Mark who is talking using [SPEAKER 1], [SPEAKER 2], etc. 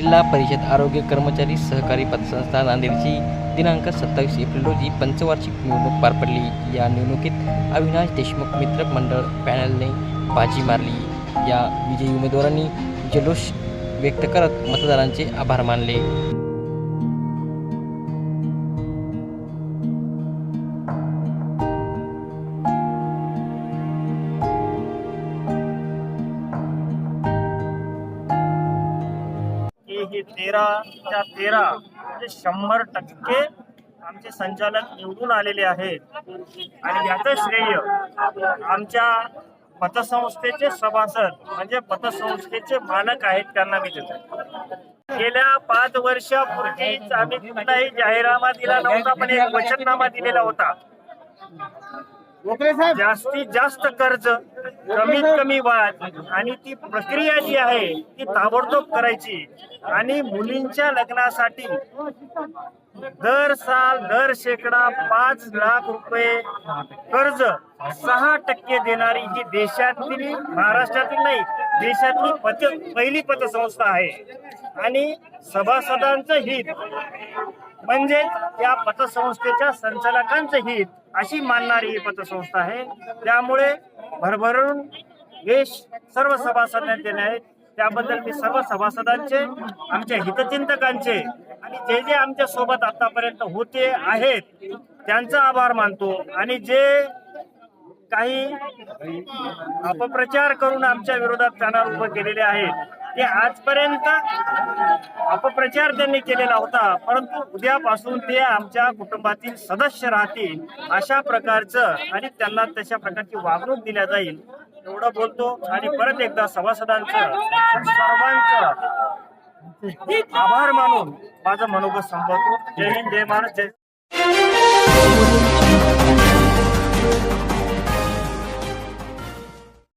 [SPEAKER 1] जिल्हा परिषद आरोग्य कर्मचारी सहकारी पतसंस्था नांदेडची दिनांक सत्तावीस एप्रिल रोजी पंचवार्षिक निवडणूक पार पडली. या निवडणुकीत अविनाश देशमुख मित्र मंडळ पॅनलने बाजी मारली. या विजयी उमेदवारांनी जल्लोष व्यक्त करत मतदारांचे आभार मानले.
[SPEAKER 2] की तेराच्या तेरा म्हणजे शंभर टक्के आमचे संचालक निवडून आलेले आहेत. आणि याचं श्रेय आमच्या पतसंस्थेचे सभासद म्हणजे पतसंस्थेचे मालक आहेत त्यांना मी देतो. गेल्या पाच वर्षापूर्वीच आम्ही कुठलाही जाहीरनामा दिला नव्हता पण एक वचननामा दिलेला होता. जास्तीत जास्त कर्ज कमीत कमी व्याज आणि ती प्रक्रिया जी आहे ती ताबडतोब करायची. आणि मुलींच्या लग्नासाठी दर साल दर शेकडा पाच लाख रुपये कर्ज सहा टक्के देणारी ही देशातील महाराष्ट्रातील नाही देशातली पत पहिली पतसंस्था आहे. आणि सभासदांचं हित म्हणजे या पतसंस्थेच्या संचालकांचं हित अशी मानणारी ही पतसंस्था आहे. त्यामुळे भरभरून यश सर्व सभासदांना दिले आहेत. त्याबद्दल मी सर्व सभासदांचे आमच्या हितचिंतकांचे आणि जे जे आमच्यासोबत आतापर्यंत होते आहेत त्यांचा आभार मानतो. आणि जे काही अपप्रचार करून आमच्या विरोधात चॅनल उभं केलेले आहेत ते आजपर्यंत अपप्रचार त्यांनी केलेला होता परंतु उद्यापासून ते आमच्या कुटुंबातील सदस्य राहतील अशा प्रकारचं आणि त्यांना तशा प्रकारची वागणूक दिल्या जाईल एवढं बोलतो. आणि परत एकदा सभासदांचं सर्वांचं आभार मानून माझं मनोगत संपवतो. जय हिंद जय महाराज जय